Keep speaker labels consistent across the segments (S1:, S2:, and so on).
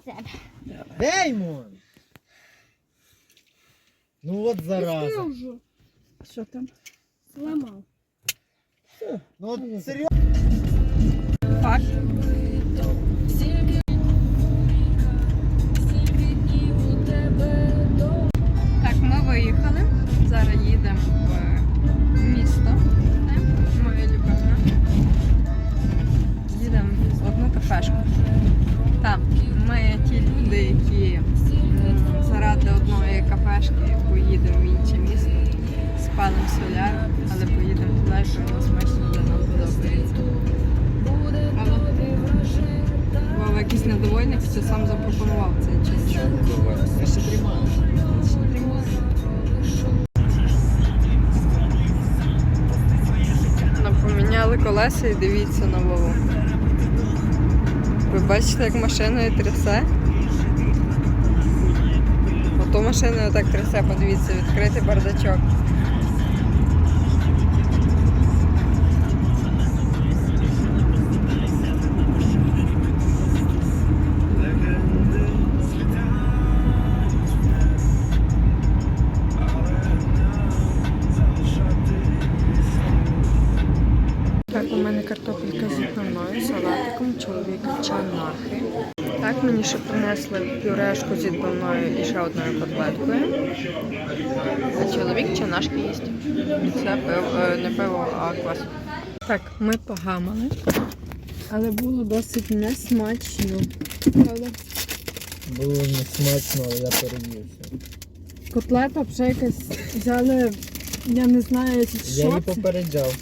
S1: тебе.
S2: Геймон! Ну от зараза.
S1: вже.
S3: Що там?
S1: Зламав.
S2: Ну от серйозно.
S3: Факт. Так, ми виїхали. Зараз їдемо в місто. Е, Моє любиме. Їдемо в одну кафешку. Там ми ті люди, які заради одної кафешки поїдемо в інше місто. Спалимо соляр, але поїдемо туди, що воно смачно нам подобається. Вова якийсь недовольний, хоча сам запропонував це чи що.
S2: Ще.
S3: Поміняли колеса і дивіться на Вову. Ви бачите, як машиною трясе? Ото машиною так трясе, подивіться, відкритий бардачок. Пюрешку з відбивною і ще одною котлеткою. А чоловік чанашки їсть. Це пиво, е, не пиво, а квас. Так, ми погамали, але було досить несмачно. Правда?
S2: Було не смачно, але я переївся.
S3: Котлета вже якась взяли, я не знаю,
S2: Я
S3: що
S2: її
S3: це.
S2: попереджав.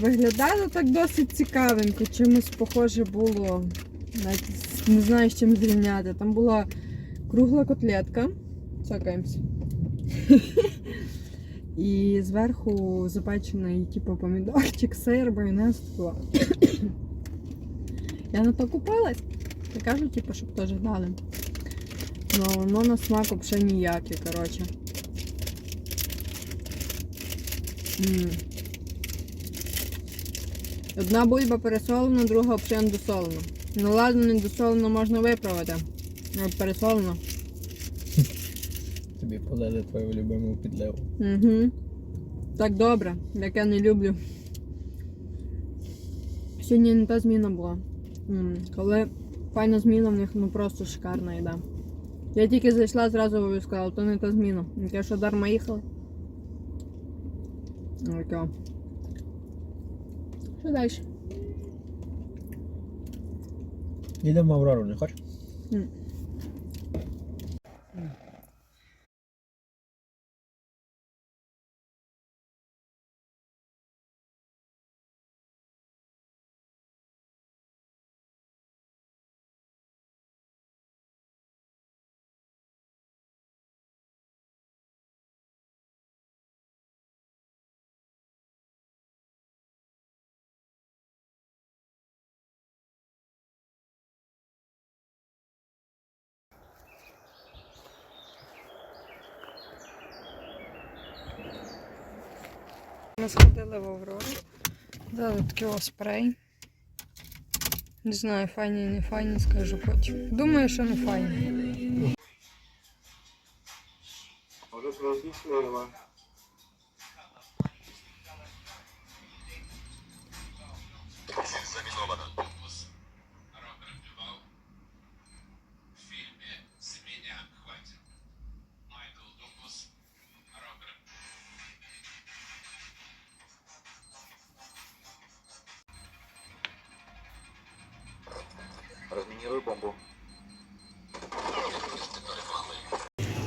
S3: Виглядало так досить цікавенько, чимось похоже було. Навіть не знаю, з чим зрівняти. Там була кругла котлетка. Цокаємось. І зверху запечений, типу, помідорчик, сир, майонез. Я на то купилась. Я кажу, типу, щоб теж дали. Ну, воно на смак взагалі ніяке, коротше. Одна бульба пересолена, друга взагалі недосолена. Ну ладно, недосолено можна виправити. А пересолено.
S2: Тобі полили твою любиму підливу.
S3: Угу. Так добре, як я не люблю. Сьогодні не та зміна була. Коли файна зміна, в них ну просто шикарна їда. Я тільки зайшла, зразу сказала, то не та зміна. Я що дарма їхала. Окей. Що далі?
S2: Їдемо в Аврору, не хочеш?
S3: Ми сходили в Аврору. Дали такий оспрей. спрей. Не знаю, файні, не файні, скажу потім. Думаю, що не файні.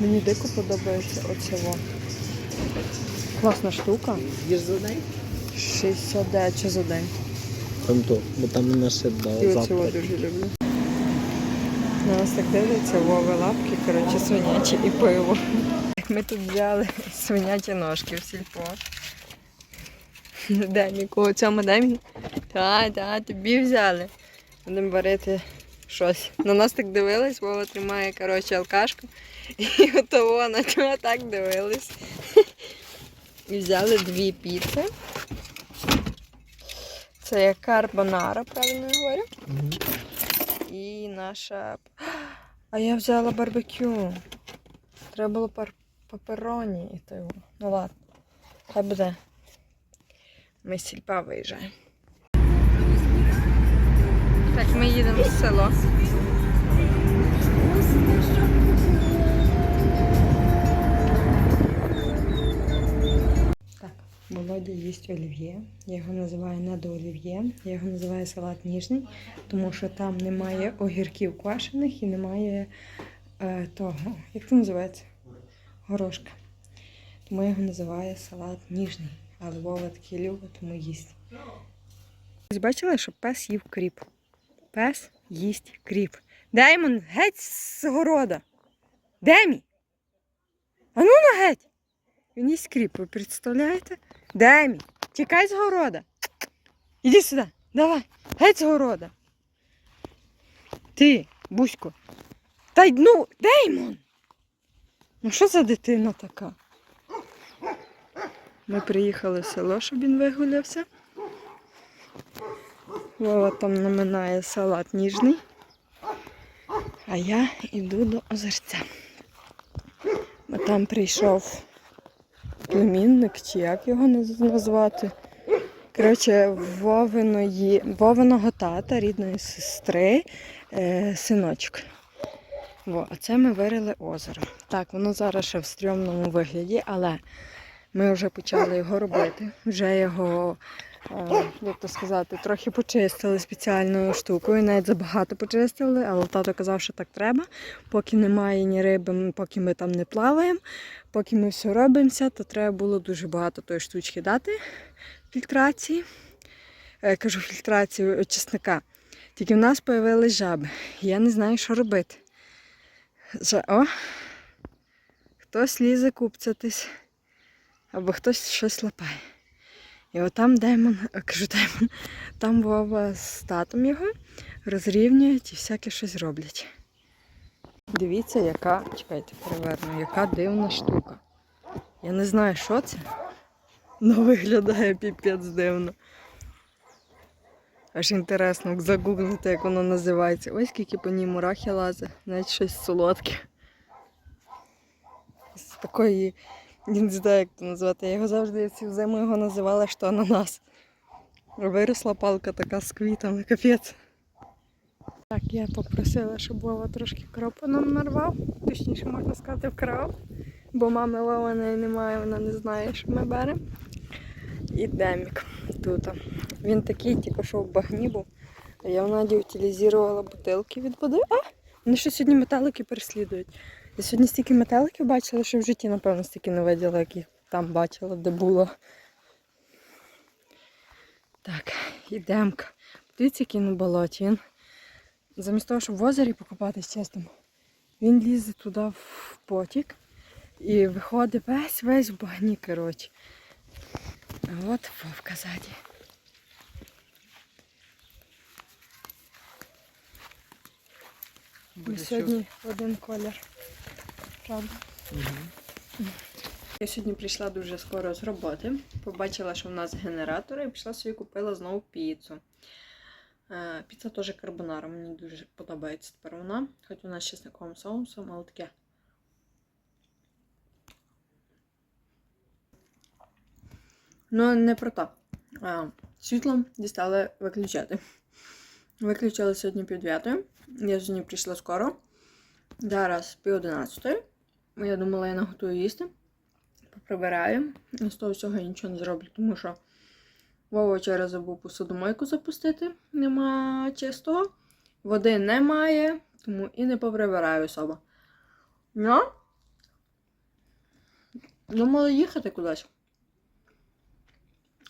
S3: Мені дико подобається оцього. Класна штука.
S2: Їж за день?
S3: 69 чи за день.
S2: Там то, бо там не ще
S3: І
S2: до
S3: оцього
S2: завтра.
S3: дуже люблю. На нас так дивляться Вови лапки, коротше, свинячі і пиво. Ми тут взяли свинячі ножки в сільпо. Де нікого цьому демі? Та, та, тобі взяли. Будемо варити щось. На нас так дивились, Вова тримає, коротше, алкашку. І отого на нього так дивились. І взяли дві піци. Це як карбонара, правильно я говорю? І наша. А я взяла барбекю. Треба було пар... папероні і того. Ну ладно. Хай буде. Ми з сільпа виїжджаємо. Так, ми їдемо в село. Так, Володя їсть олів'є. Я його називаю недоолів'є. Я його називаю салат ніжний, тому що там немає огірків квашених і немає е, того. Як це називається? Горошка. Тому я його називаю салат ніжний. Але Вова такий любить, тому їсть. Бачили, що пес їв кріп? Пес їсть кріп. Даймон, геть з города. Демі! А ну на геть! Він їсть кріп, ви представляєте? Демі, тікай з города. Іди сюди, давай, геть з города. Ти, Бусько. Та й ну, Деймон! Ну що за дитина така? Ми приїхали в село, щоб він вигулявся. Вова там наминає салат ніжний. А я йду до озерця. Бо там прийшов племінник, чи як його наз- назвати. Коротше, Вовиної, Вовиного тата, рідної сестри, е, синочок. Во, а це ми вирили озеро. Так, воно зараз ще в стрьомному вигляді, але ми вже почали його робити. Вже його, як то сказати, трохи почистили спеціальною штукою. Навіть забагато почистили, але тато казав, що так треба. Поки немає ні риби, поки ми там не плаваємо, поки ми все робимося, то треба було дуже багато тої штучки дати фільтрації. Е, кажу фільтрацію е, чесника. Тільки в нас з'явились жаби. Я не знаю, що робити. О! Хтось лізе купцятись, або хтось щось лапає. І отам Демон, кажу Демон, там Вова з татом його розрівнюють і всяке щось роблять. Дивіться, яка, чекайте, переверну, яка дивна штука. Я не знаю, що це. але виглядає піпець дивно. Аж інтересно загуглити, як воно називається. Ось скільки по ній мурахи лазить, навіть щось солодке. З такої, я не знаю, як це назвати. Я його завжди цю зиму його називала, що ананас. Виросла палка така з квітами, капець. Так, я попросила, щоб Вова трошки кропу нам нарвав. Точніше, можна сказати, вкрав. Бо мами Вованої немає, вона не знає, що ми беремо. І демік тут. Він такий, тільки що в багні був. Я в Наді утилізувала бутилки від води. А! Вони що сьогодні метелики переслідують. Я сьогодні стільки метеликів бачила, що в житті, напевно, стільки не виділа, як їх там бачила, де було. Так, ідемо. Дивіться, який на болоті. Він замість того, щоб в озері покупатись чистим, він лізе туди в потік і виходить весь весь в багні, коротше. А от вовка ззаді. Ми сьогодні один колір. Правда? Я сьогодні прийшла дуже скоро з роботи. Побачила, що в нас генератори, і пішла собі купила знову піцу. Е, Піца теж карбонара, мені дуже подобається тепер вона. Хоч вона з чесниковим соусом, але таке. Ну, не про. А, світло дістали виключати. Виключили сьогодні пів дев'ятої. Я сьогодні прийшла скоро. Зараз пів одинадцятої. Я думала, я наготую їсти. Поприбираю. І з того всього я нічого не зроблю, тому що Вова вчора забув посудомойку запустити. Нема чистого. Води немає, тому і не поприбираю особо. Ну, думала їхати кудись.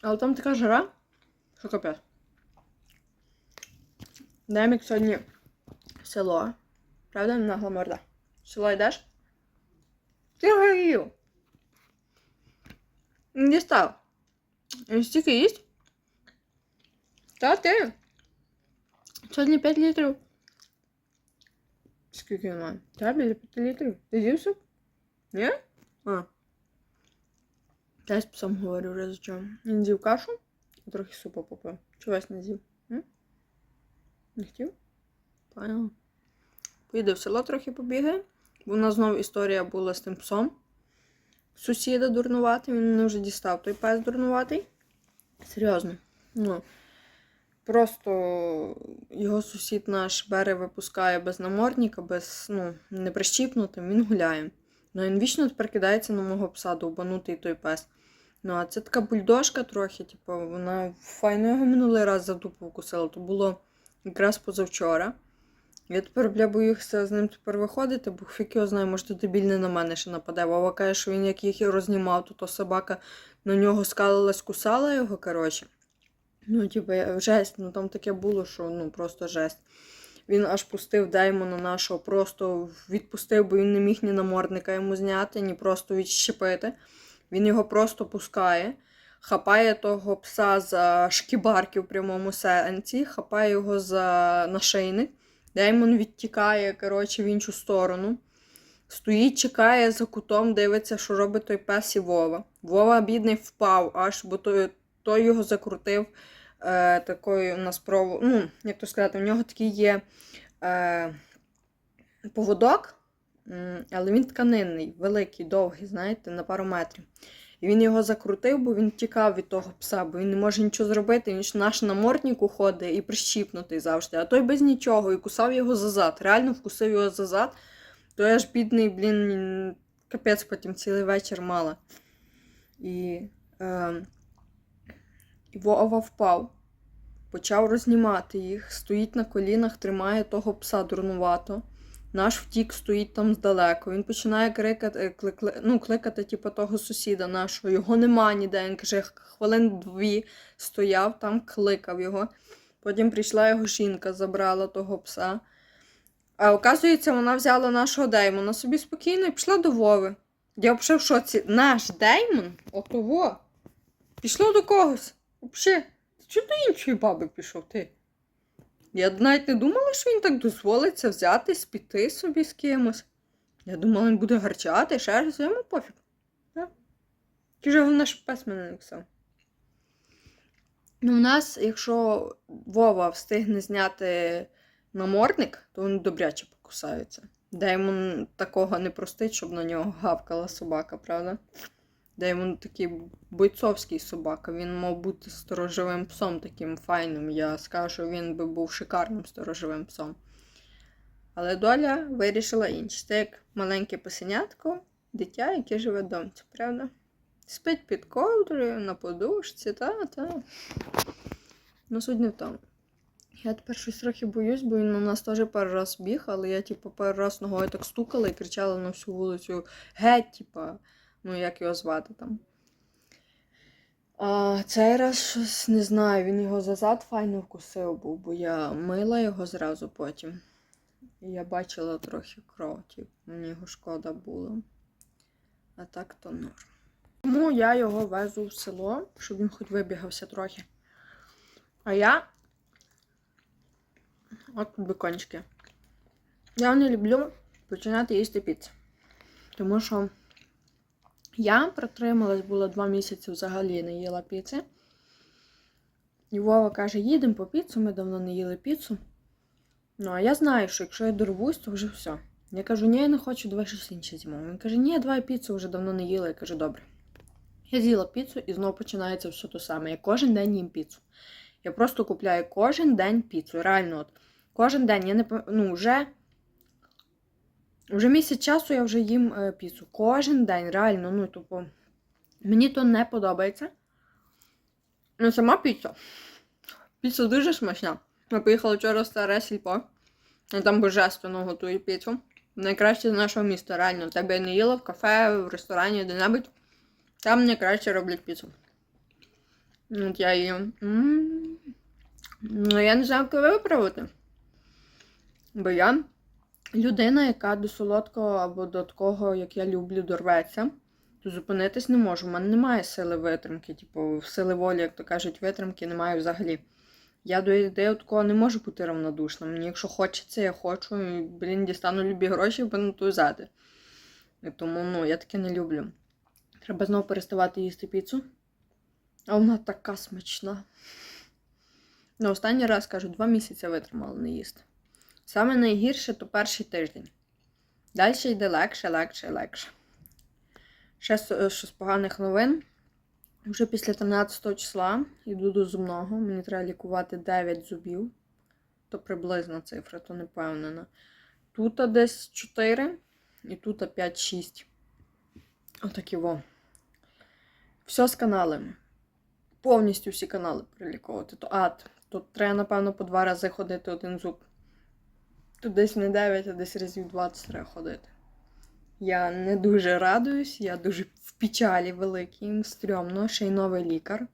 S3: Але там така жара, що капець. Демік сьогодні село. Правда, на гламорда? Село йдеш? Ти горів. Не дістав. Він стільки їсть? Та ти. Сьогодні 5 літрів. Скільки має? Та, біля 5 літрів. Ти суп? Ні? А. Та я з псом говорю вже за чому. Він з'їв кашу і трохи супу попив. Чогось не з'їв. Не хотів? Поняла. Поїде в село трохи побігає. У нас знову історія була з тим псом. Сусіда дурнуватий, він мене вже дістав той пес дурнуватий. Серйозно. Ну, просто його сусід наш бере, випускає без намордника, без, ну, не прищіпнутим, він гуляє. Ну, він вічно тепер кидається на мого пса, довбанутий той пес. Ну, а це така бульдожка трохи, типу, вона файно його минулий раз за дупу вкусила. То було якраз позавчора. Я тепер, бля, боюся з ним тепер виходити, бо фік його знає, може, то дебіль не на мене ще нападе. Вова каже, що він як їх і рознімав, то, то собака на нього скалилась, кусала його, коротше. Ну, типу, жесть, ну там таке було, що ну просто жесть. Він аж пустив Деймона нашого, просто відпустив, бо він не міг ні намордника йому зняти, ні просто відщепити. Він його просто пускає, хапає того пса за шкібарки в прямому сенсі, хапає його за нашийник. Деймон відтікає, коротше, в іншу сторону. Стоїть, чекає за кутом, дивиться, що робить той пес і Вова. Вова, бідний, впав аж, бо той, той його закрутив е, такою у нас. Ну, як то сказати, у нього такий є е, поводок, але він тканинний, великий, довгий, знаєте, на пару метрів. І він його закрутив, бо він тікав від того пса, бо він не може нічого зробити. Він ж наш наморднику ходить і прищіпнутий завжди. А той без нічого і кусав його за зад. Реально вкусив його за зад. То я ж бідний, блін, капець потім цілий вечір мала. І, е, і Вова впав, почав рознімати їх, стоїть на колінах, тримає того пса дурнувато. Наш втік стоїть там здалеку. Він починає крикати, кли, кли- ну, кликати типу, того сусіда нашого. Його нема ніде. Він каже, хвилин дві стояв там, кликав його. Потім прийшла його жінка, забрала того пса. А оказується, вона взяла нашого Деймона собі спокійно і пішла до Вови. Я взагалі в шоці. Наш Деймон? Отого. Пішло до когось. Взагалі. Ти чого до іншої баби пішов ти? Я навіть не думала, що він так дозволиться взятись, піти собі з кимось. Я думала, він буде гарчати, ще раз, йому пофіг. Да? Тільки головне, щоб пес мене не кусав. Ну, у нас, якщо Вова встигне зняти намордник, то він добряче покусаються. Деймон такого не простить, щоб на нього гавкала собака, правда? Деймон такий бойцовський собака. Він мав бути сторожовим псом таким файним. Я скажу, що він би був шикарним сторожовим псом. Але доля вирішила інше. Це як маленьке песенятко, дитя, яке живе вдома, правда? Спить під ковдрою, на подушці, та, та. Ну, суть не в тому. Я тепер щось трохи боюсь, бо він у нас теж пару раз біг, але я, типу, пару раз ногою так стукала і кричала на всю вулицю геть, типа, ну як його звати там. А цей раз щось не знаю, він його зазад файно вкусив був, бо я мила його зразу потім. І я бачила трохи кров, типу, мені його шкода було. А так то норм. Тому я його везу в село, щоб він хоч вибігався трохи. А я. От бекончики. Я не люблю починати їсти піцу. Тому що я протрималась було два місяці взагалі не їла піци. І Вова каже, їдемо по піцу, ми давно не їли піцу. Ну, а я знаю, що якщо я дорвусь, то вже все. Я кажу, ні, я не хочу, давай щось інше з'їмо. Він каже, ні, давай піцу вже давно не їла. Я кажу, добре. Я з'їла піцу і знову починається все те саме. Я кожен день їм піцу. Я просто купляю кожен день піцу. Реально, от кожен день. Я не ну, вже, вже місяць часу я вже їм е, піцу. Кожен день, реально, ну, тупо. Мені то не подобається. Ну, сама піца. Піца дуже смачна. Ми поїхали вчора в старе сільпо. І там божественно готують піцу. Найкраще з нашого міста, реально. Тебе не їла в кафе, в ресторані, де-небудь. Там найкраще роблять піцу. От я її. м. Ну, я не знаю, як виправити. Бо я людина, яка до солодкого або до такого, як я люблю, дорветься, то зупинитись не можу. У мене немає сили витримки, типу, сили волі, як то кажуть, витримки немає взагалі. Я до ідеї такого не можу бути равнодушна. Мені, якщо хочеться, я хочу, і, блін, дістану любі гроші, буду тузати. І тому, ну, я таке не люблю. Треба знову переставати їсти піцу. А вона така смачна. Ну, останній раз, кажу, два місяці витримала не їсти. Саме найгірше то перший тиждень. Далі йде легше, легше, легше. Ще з- що з поганих новин. Вже після 13 числа йду до зубного. Мені треба лікувати 9 зубів. То приблизна цифра, то не впевнена. Тут десь 4 і тут 5-6. Отакі во. Все з каналами. Повністю всі канали приліковувати. То ад. Тут треба, напевно, по два рази ходити один зуб. Тут десь не 9, а десь разів 20 треба ходити. Я не дуже радуюсь, я дуже в печалі великій, стрьомно, ще й новий лікар.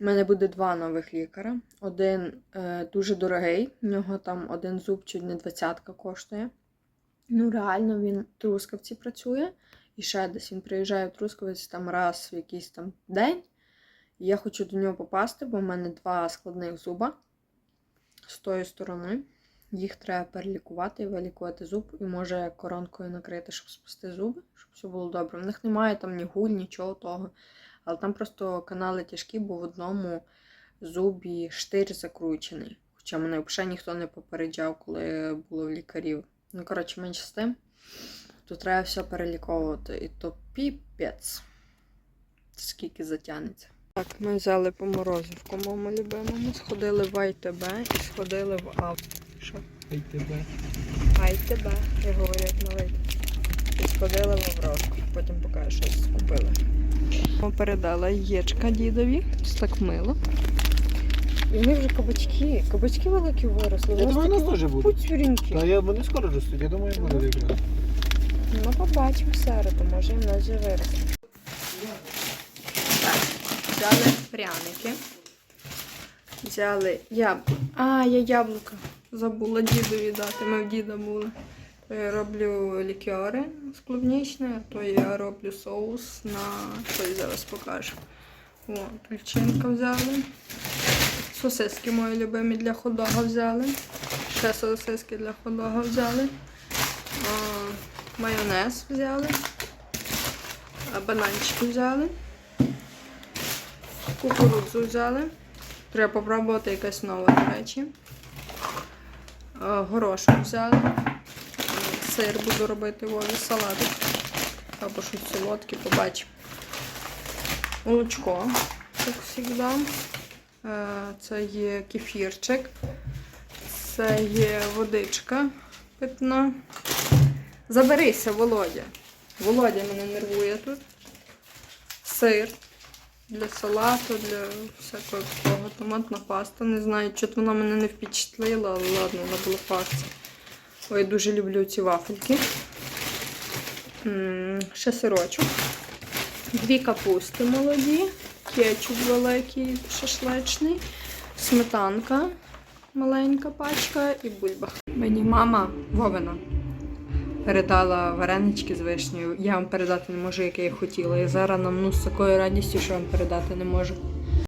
S3: У мене буде два нових лікаря. Один е, дуже дорогий, в нього там один зуб чуть не двадцятка коштує. Ну, реально, він в Трускавці працює. І ще десь він приїжджає в Трускавець там раз в якийсь там день. Я хочу до нього попасти, бо в мене два складних зуба з тої сторони. Їх треба перелікувати вилікувати зуб, і може коронкою накрити, щоб спасти зуби, щоб все було добре. В них немає там ні гуль, нічого того. Але там просто канали тяжкі, бо в одному зубі штир закручений. Хоча мене взагалі ніхто не попереджав, коли було в лікарів. Ну, коротше, менше з тим. Тут треба все переліковувати. І то піпець. Скільки затягнеться. Так, ми взяли по морозивку моєму любимому, сходили в АйТБ і сходили в АВ. Що?
S2: Хай тебе.
S3: Я говорю, як новий. І сходили в Аврорку, потім покажу, щось купили. Ми передала яєчка дідові, це так мило. І в них вже кабачки, кабачки великі виросли.
S2: Я думаю, у нас теж будуть.
S3: Пуцюрінькі.
S2: Та я вони скоро ростуть, я думаю, буде якраз.
S3: Ну, побачимо середу, може і в нас вже виросте. Так, взяли пряники. Взяли яблуко. А, я яблука. Забула дідові дати, ми в діда були. То я роблю лікьори з клубнічною, а то я роблю соус на я зараз покажу. О, тульчинка взяли. Сосиски мої любимі для ходога взяли. Ще сосиски для ходога взяли. А, майонез взяли. А, бананчики взяли. Кукурудзу взяли. Треба попробувати якась нова, до речі. А, Горошок взяли. Сир буду робити вові, салатик. Або щось солодке, побачимо. Молочко, як завжди. Е, Це є кефірчик. Це є водичка питна. Заберися, Володя. Володя мене нервує тут. Сир для салату, для всякого такого. Томатна паста. Не знаю, чого вона мене не впечатлила, але ладно, вона була паста. Ой, дуже люблю ці вафельки. Ще сирочок. Дві капусти молоді, кетчуп великий, шашличний, сметанка, маленька пачка і бульба. Мені мама Вовина передала варенички з вишнею. Я вам передати не можу, яке я хотіла. Я зараз намну з такою радістю, що вам передати не можу.